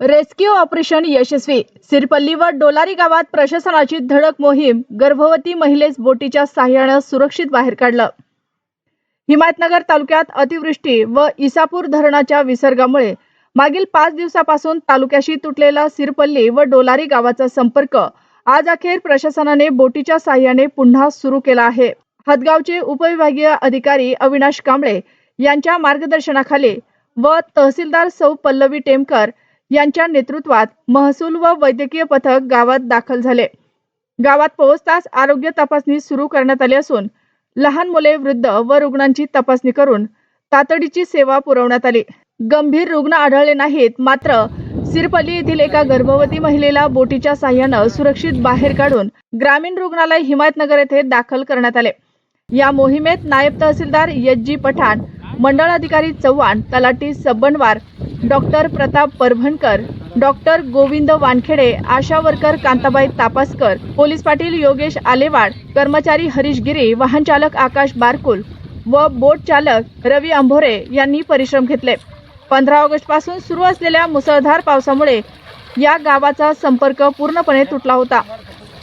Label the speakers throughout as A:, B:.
A: Rescue operation यशस्वी. सिरपल्ली व डोलारी गावात प्रशासनाची धडक मोहीम गर्भवती महिलेस बोटीच्या साह्यानं सुरक्षित बाहेर काढलं. हिमायतनगर तालुक्यात अतिवृष्टी व इसापूर धरणाच्या विसर्गामुळे मागील पाच दिवसापासून तालुक्याशी तुटलेला सिरपल्ली व डोलारी गावाचा संपर्क आज अखेर प्रशासनाने बोटीच्या साह्याने पुन्हा सुरू केला आहे. हदगावचे उपविभागीय अधिकारी अविनाश कांबळे यांच्या मार्गदर्शनाखाली व तहसीलदार सौ पल्लवी टेमकर यांच्या नेतृत्वात महसूल व वैद्यकीय पथक गावात दाखल झाले. गावात पोहोचताच आरोग्य तपासणी सुरू करण्यात आली असून लहान मुले वृद्ध व रुग्णांची तपासणी करून तातडीची सेवा पुरवण्यात आली. गंभीर रुग्ण आढळले नाहीत मात्र सिरपल्ली येथील एका गर्भवती महिलेला बोटीच्या साह्यानं सुरक्षित बाहेर काढून ग्रामीण रुग्णालय हिमायतनगर येथे दाखल करण्यात आले. या मोहिमेत नायब तहसीलदार यज्जी जी पठाण मंडळ अधिकारी चव्हाण तलाठी Sabanwar doctor Pratap Parbhankar doctor Govind Wankhede ASHA worker Kantabai Tapaskar police Patil Yogesh Alewad कर्मचारी हरीश गिरी वाहन चालक आकाश बारकुल व बोट चालक रवी अंभोरे यांनी परिश्रम घेतले. पंधरा ऑगस्टपासून सुरू असलेल्या मुसळधार पावसामुळे या गावाचा संपर्क पूर्णपणे तुटला होता.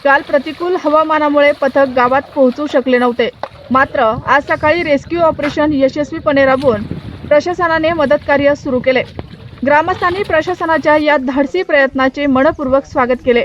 A: काल प्रतिकूल हवामानामुळे पथक गावात पोहोचू शकले नव्हते. मात्र आज सकाळी रेस्क्यू ऑपरेशन यशस्वीपणे राबवून प्रशासनाने मदतकार्य सुरू केले. ग्रामस्थांनी प्रशासनाच्या या धाडसी प्रयत्नाचे मनपूर्वक स्वागत केले.